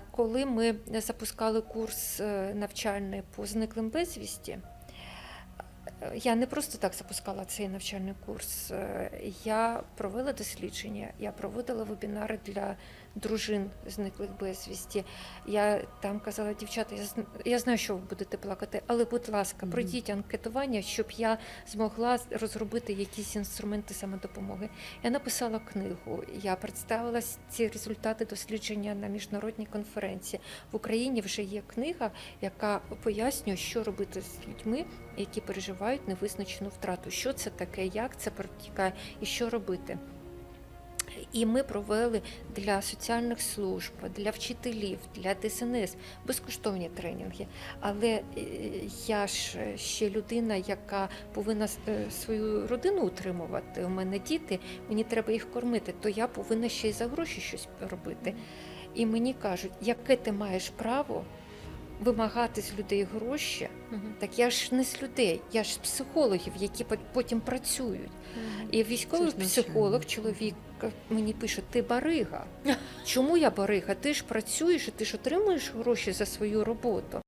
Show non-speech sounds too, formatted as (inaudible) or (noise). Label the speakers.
Speaker 1: Коли ми запускали курс е, навчальний по зниклим безвісті, я не просто так запускала цей навчальний курс. Е, Я провела дослідження, я проводила вебінари для дружин зниклих безвісті. Я там казала, дівчата, я, я знаю, що ви будете плакати, але, будь ласка, пройдіть анкетування, щоб я змогла розробити якісь інструменти самодопомоги. Я написала книгу, я представила ці результати дослідження на міжнародній конференції. В Україні вже є книга, яка пояснює, що робити з людьми, які переживають невизначену втрату. Що це таке, як це протікає і що робити. І ми провели для соціальних служб, для вчителів, для ДСНС безкоштовні тренінги. Але е, я ж ще людина, яка повинна е, свою родину утримувати. У мене діти, мені треба їх кормити, то я повинна ще й за гроші щось робити. І мені кажуть, яке ти маєш право вимагати з людей гроші? Так я ж не з людей, я ж з психологів, які потім працюють. І військовий
Speaker 2: Це
Speaker 1: психолог, чоловік мені пише: ти барига. (laughs) Чому я барига? Ти ж працюєш і ти ж отримуєш гроші за свою роботу.